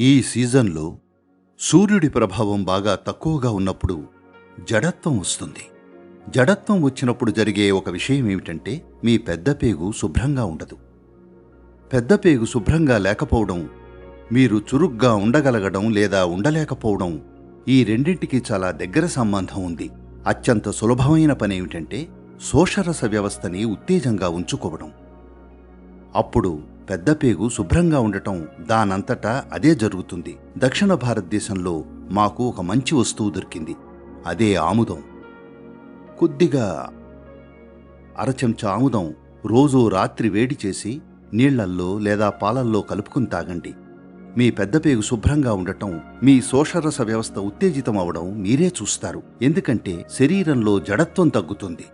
ఈ సీజన్లో సూర్యుడి ప్రభావం బాగా తక్కువగా ఉన్నప్పుడు జడత్వం వస్తుంది. జడత్వం వచ్చినప్పుడు జరిగే ఒక విషయం ఏమిటంటే మీ పెద్ద పేగు శుభ్రంగా ఉండదు. పెద్ద పేగు శుభ్రంగా లేకపోవడం మీరు చురుగ్గా ఉండగలగడం లేదా ఉండలేకపోవడం ఈ రెండింటికి చాలా దగ్గర సంబంధం ఉంది. అత్యంత సులభమైన పని ఏమిటంటే శోషరస వ్యవస్థని ఉత్తేజంగా ఉంచుకోవడం. అప్పుడు పెద్దపేగు శుభ్రంగా ఉండటం దానంతటా అదే జరుగుతుంది. దక్షిణ భారతదేశంలో మాకు ఒక మంచి వస్తువు దొరికింది. అదే ఆముదం. కొద్దిగా అరచెంచా ఆముదం రోజూ రాత్రి వేడి చేసి నీళ్ళల్లో లేదా పాలల్లో కలుపుకుని తాగండి. మీ పెద్ద పేగు శుభ్రంగా ఉండటం మీ శోషరస వ్యవస్థ ఉత్తేజితం అవడం మీరే చూస్తారు. ఎందుకంటే శరీరంలో జడత్వం తగ్గుతుంది.